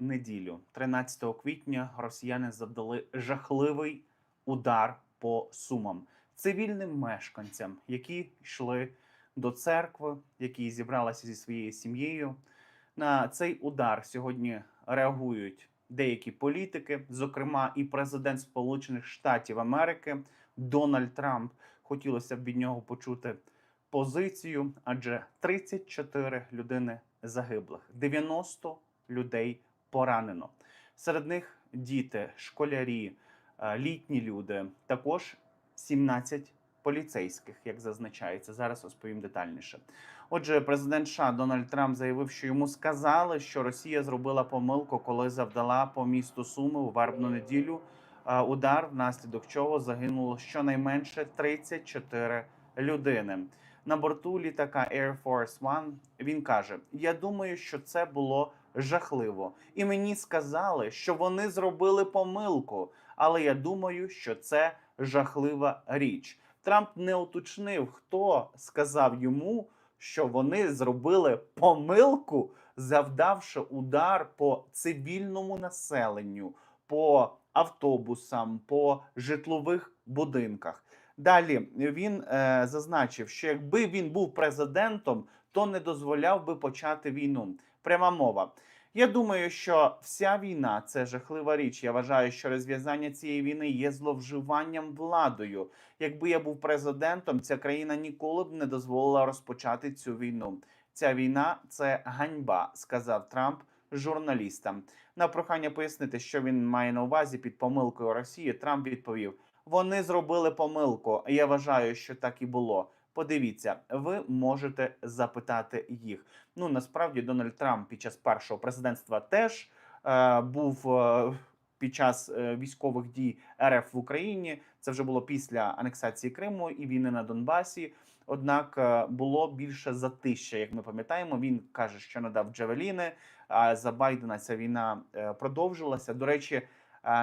неділю, 13 квітня, росіяни завдали жахливий удар по сумам цивільним мешканцям, які йшли до церкви, які зібралися зі своєю сім'єю. На цей удар сьогодні реагують деякі політики, зокрема і президент Сполучених Штатів Америки Дональд Трамп. Хотілося б від нього почути позицію, адже 34 людини загиблих, 90 людей поранено. Серед них діти, школярі, е, літні люди, також 17 поліцейських, як зазначається. Зараз розповім детальніше. Отже, президент США Дональд Трамп заявив, що йому сказали, що Росія зробила помилку, коли завдала по місту Суми у вербну неділю е, удар, внаслідок чого загинуло щонайменше 34 людини. На борту літака Air Force One він каже: Я думаю, що це було жахливо, і мені сказали, що вони зробили помилку, але я думаю, що це жахлива річ. Трамп не уточнив, хто сказав йому, що вони зробили помилку, завдавши удар по цивільному населенню, по автобусам, по житлових будинках. Далі він е, зазначив, що якби він був президентом, то не дозволяв би почати війну. Пряма мова. Я думаю, що вся війна це жахлива річ. Я вважаю, що розв'язання цієї війни є зловживанням владою. Якби я був президентом, ця країна ніколи б не дозволила розпочати цю війну. Ця війна це ганьба, сказав Трамп журналістам. На прохання пояснити, що він має на увазі під помилкою Росії. Трамп відповів: вони зробили помилку. Я вважаю, що так і було. Подивіться, ви можете запитати їх. Ну насправді Дональд Трамп під час першого президентства теж е, був е, під час е, військових дій РФ в Україні. Це вже було після анексації Криму і війни на Донбасі. Однак е, було більше затища, як ми пам'ятаємо. Він каже, що надав Джавеліни. А за Байдена ця війна е, продовжилася. До речі,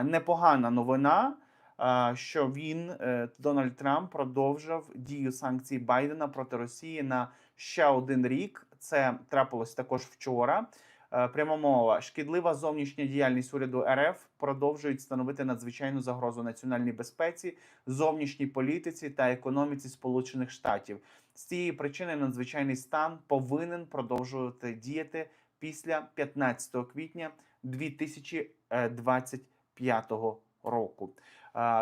непогана новина. Е, Що він е, Дональд Трамп продовжив дію санкцій Байдена проти Росії на ще один рік. Це трапилось також вчора. Е, Пряма мова шкідлива зовнішня діяльність уряду РФ продовжують становити надзвичайну загрозу національній безпеці, зовнішній політиці та економіці Сполучених Штатів. З цієї причини надзвичайний стан повинен продовжувати діяти після 15 квітня 2025 року.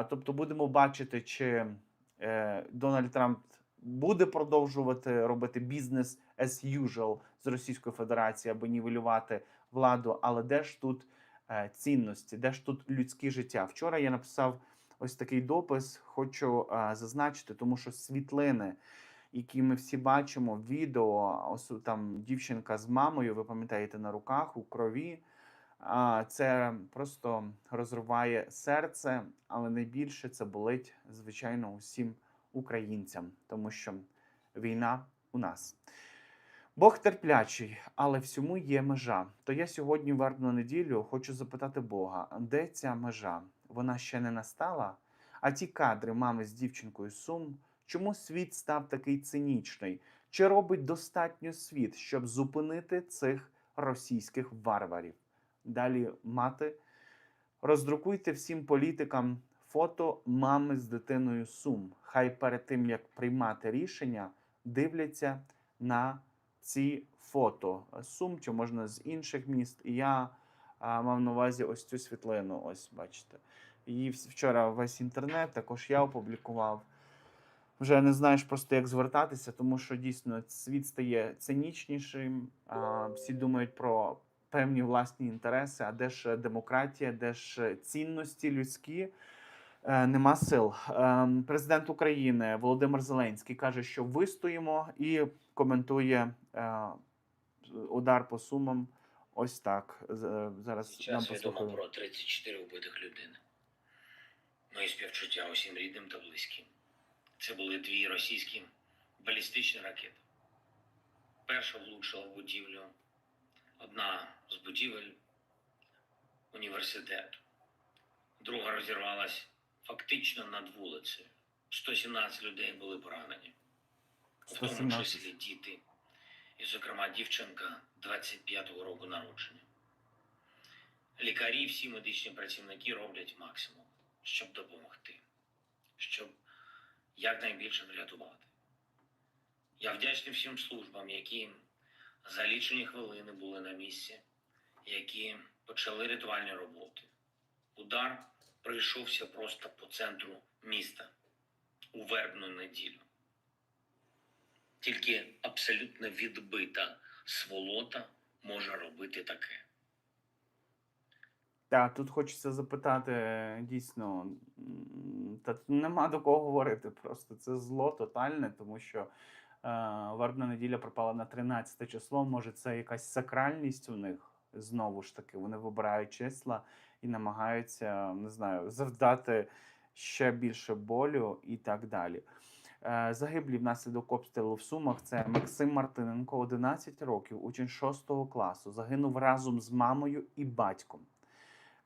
Тобто, будемо бачити, чи е, Дональд Трамп буде продовжувати робити бізнес as usual з Російською Федерацією, аби нівелювати владу. Але де ж тут е, цінності, де ж тут людське життя? Вчора я написав ось такий допис. Хочу е, зазначити, тому що світлини, які ми всі бачимо, відео, там дівчинка з мамою, ви пам'ятаєте, на руках у крові. Це просто розриває серце, але найбільше це болить, звичайно, усім українцям, тому що війна у нас. Бог терплячий, але всьому є межа. То я сьогодні, вербну неділю, хочу запитати Бога, де ця межа? Вона ще не настала? А ті кадри мами з дівчинкою Сум, чому світ став такий цинічний? Чи робить достатньо світ, щоб зупинити цих російських варварів? Далі мати. Роздрукуйте всім політикам фото мами з дитиною Сум. Хай перед тим як приймати рішення, дивляться на ці фото Сум, чи можна з інших міст. І я а, мав на увазі ось цю світлину. Ось бачите. Її вчора весь інтернет, також я опублікував. Вже не знаєш просто як звертатися, тому що дійсно світ стає цинічнішим. А, всі думають про певні власні інтереси, а де ж демократія, де ж цінності людські. Е, Нема сил. Ем, Президент України Володимир Зеленський каже, що вистоїмо і коментує е, удар по сумам. Ось так. Е, Зараз нам Зараз відомо про 34 вбитих людини. Мої співчуття усім рідним та близьким. Це були дві російські балістичні ракети. Перша влучила в будівлю, одна з будівель університету. Друга розірвалась фактично над вулицею. 117 людей були поранені, в тому числі діти, і, зокрема, дівчинка 25-го року народження. Лікарі, всі медичні працівники роблять максимум, щоб допомогти, щоб якнайбільше врятувати. Я вдячний всім службам, які за лічені хвилини були на місці, які почали рятувальні роботи. Удар прийшовся просто по центру міста у вербну неділю. Тільки абсолютно відбита сволота може робити таке. Так, тут хочеться запитати дійсно, та нема до кого говорити. Просто це зло тотальне, тому що вербна неділя припала на 13 число. Може, це якась сакральність у них знову ж таки. Вони вибирають числа і намагаються, не знаю, завдати ще більше болю і так далі. Е, Загиблі внаслідок обстрілу в Сумах це Максим Мартиненко, 11 років, учень 6 класу. Загинув разом з мамою і батьком.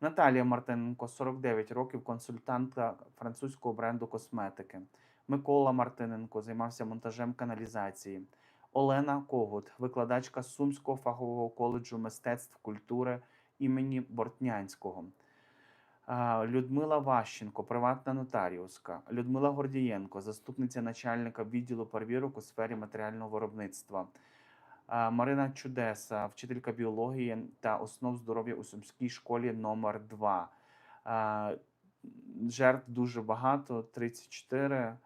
Наталія Мартиненко, 49 років, консультантка французького бренду косметики. Микола Мартиненко займався монтажем каналізації. Олена Когут, викладачка Сумського фахового коледжу мистецтв культури імені Бортнянського. Людмила Ващенко, приватна нотаріуска. Людмила Гордієнко, заступниця начальника відділу перевірок у сфері матеріального виробництва. Марина Чудеса, вчителька біології та основ здоров'я у Сумській школі номер 2 Жертв дуже багато 34.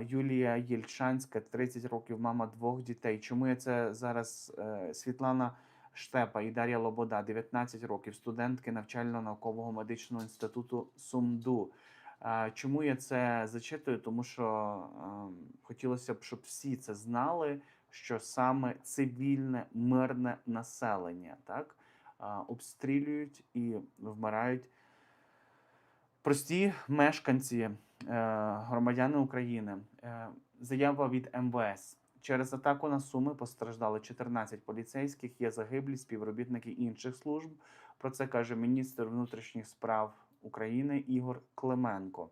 Юлія Єльчанська, 30 років, мама двох дітей. Чому я це зараз? е, Світлана Штепа і Дар'я Лобода, 19 років, студентки навчально-наукового медичного інституту СумДУ. Чому я це зачитую? Тому що хотілося б, щоб всі це знали, що саме цивільне мирне населення так обстрілюють і вмирають прості мешканці, громадяни України. Е, Заява від МВС. Через атаку на Суми постраждали 14 поліцейських, є загиблі співробітники інших служб. Про це каже міністр внутрішніх справ України Ігор Клименко.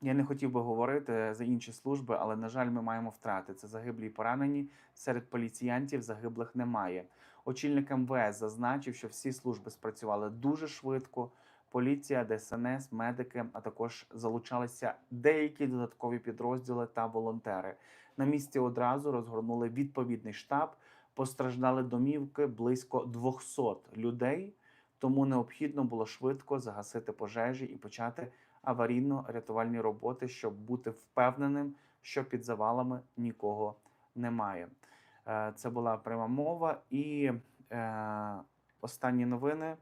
Я не хотів би говорити за інші служби, але на жаль, ми маємо втрати. Це загиблі і поранені. Серед поліціянтів загиблих немає. Очільник МВС зазначив, що всі служби спрацювали дуже швидко. Поліція, ДСНС, медики, а також залучалися деякі додаткові підрозділи та волонтери. На місці одразу розгорнули відповідний штаб. Постраждали домівки близько 200 людей, тому необхідно було швидко загасити пожежі і почати аварійно-рятувальні роботи, щоб бути впевненим, що під завалами нікого немає. Е, Це була пряма мова. І е, останні новини,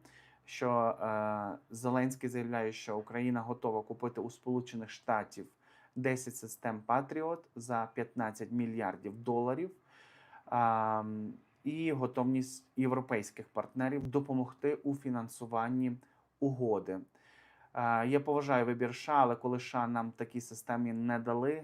що е, Зеленський заявляє, що Україна готова купити у Сполучених Штатів 10 систем Patriot за 15 мільярдів доларів. М, і готовність європейських партнерів допомогти у фінансуванні угоди. А, Я поважаю вибір США, але коли США нам такі системи не дали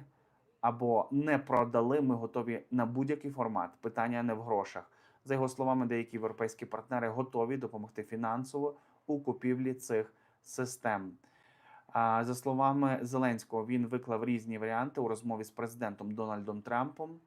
або не продали, ми готові на будь-який формат. Питання не в грошах. За його словами, деякі європейські партнери готові допомогти фінансово у купівлі цих систем. За словами Зеленського, він виклав різні варіанти у розмові з президентом Дональдом Трампом.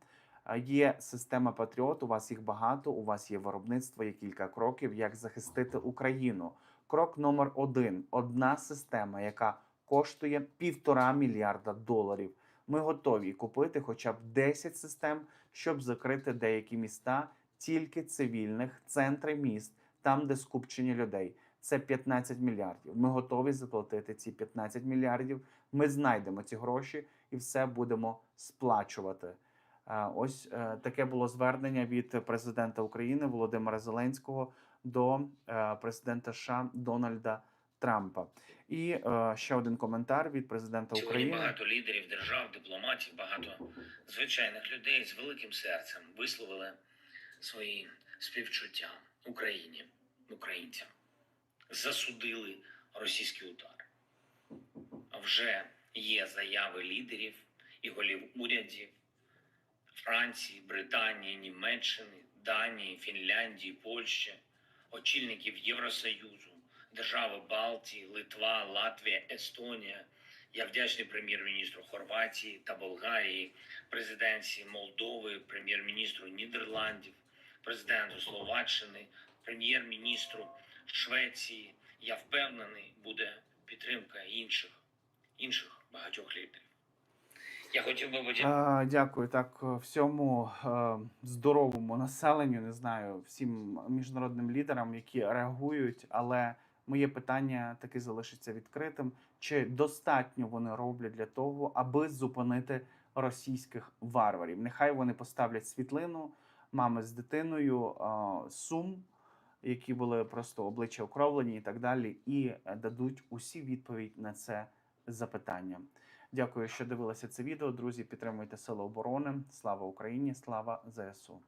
Є система Патріот, у вас їх багато, у вас є виробництво, є кілька кроків, як захистити Україну. Крок номер один: одна система, яка коштує півтора мільярда доларів. Ми готові купити хоча б 10 систем, щоб закрити деякі міста, тільки цивільних, центри міст, там, де скупчення людей. Це 15 мільярдів. Ми готові заплатити ці 15 мільярдів. Ми знайдемо ці гроші і все будемо сплачувати. Е, Ось е, таке було звернення від президента України Володимира Зеленського до е, президента США Дональда Трампа. І ще один коментар від президента Сьогодні України. багато лідерів держав, дипломатів, багато звичайних людей з великим серцем висловили свої співчуття Україні, українцям, засудили російський удар. Вже є заяви лідерів і голів урядів Франції, Британії, Німеччини, Данії, Фінляндії, Польщі, очільників Євросоюзу, держави Балтії, Литва, Латвія, Естонія. Я вдячний прем'єр-міністру Хорватії та Болгарії, президенції Молдови, прем'єр-міністру Нідерландів, президенту Словаччини, прем'єр-міністру Швеції. Я впевнений, буде підтримка інших, інших багатьох лідерів. Я хотів би подякувати. Дякую. Так, е, всьому е, здоровому населенню, не знаю, всім міжнародним лідерам, які реагують, але моє питання таки залишиться відкритим: чи достатньо вони роблять для того, аби зупинити російських варварів? Нехай вони поставлять світлину мами з дитиною, сум, які були просто обличчя окровлені і так далі, і дадуть усі відповідь на це запитання. Дякую, що дивилися це відео. Друзі, підтримуйте Сили оборони. Слава Україні! Слава ЗСУ!